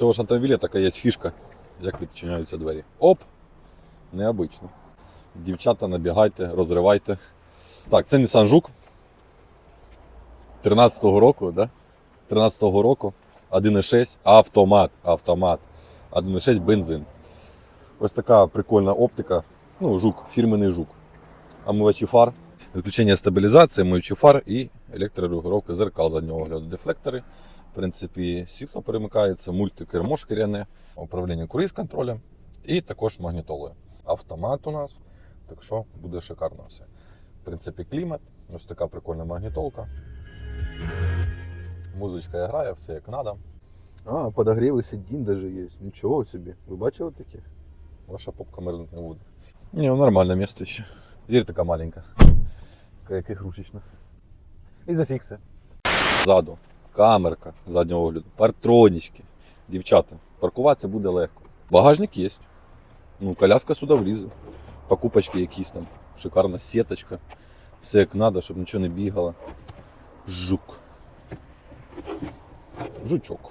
цього ж автомобіля така є фішка, як відчиняються двері. Оп! Необично. Дівчата, набігайте, розривайте. Так, це Nissan Жук. 13-го року, да? 13-го року. 1,6 автомат. Автомат. 1,6 бензин. Ось така прикольна оптика. Ну, жук, фірменний жук. Омивачі фар, виключення стабілізації, омивачі фар і електрорегулювання зеркал заднього огляду. Дефлектори. В принципі, світло перемикається, мультикермо шкіряне, управління круїз контролем і також магнітолою. Автомат у нас, так що буде шикарно все. В принципі, клімат, ось така прикольна магнітолка. Музичка грає, все як треба. А, подогріви сидінь даже є. Нічого собі. Ви бачили таке? Ваша попка мерзнути не буде. Ні, ну нормальне місце ще. Дверь така маленька. Така як ігрушечна. І зафікси. Ззаду. Камерка заднього огляду, партронічки. Дівчата, паркуватися буде легко. Багажник є. Ну, коляска сюди влізе. Покупочки якісь там. Шикарна сіточка. Все як треба, щоб нічого не бігало. Жук. Жучок.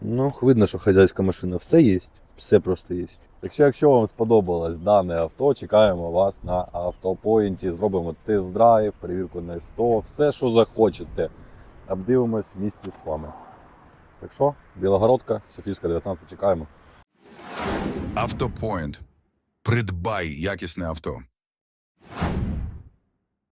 Ну, видно, що хазяйська машина. Все є, все просто є. Так що, якщо вам сподобалось дане авто, чекаємо вас на автопоінті. Зробимо тест-драйв, перевірку на 100, все, що захочете. Обдивимось в місті з вами. Так що, Білогородка, Софійська 19, чекаємо. Автопоінт. Придбай якісне авто.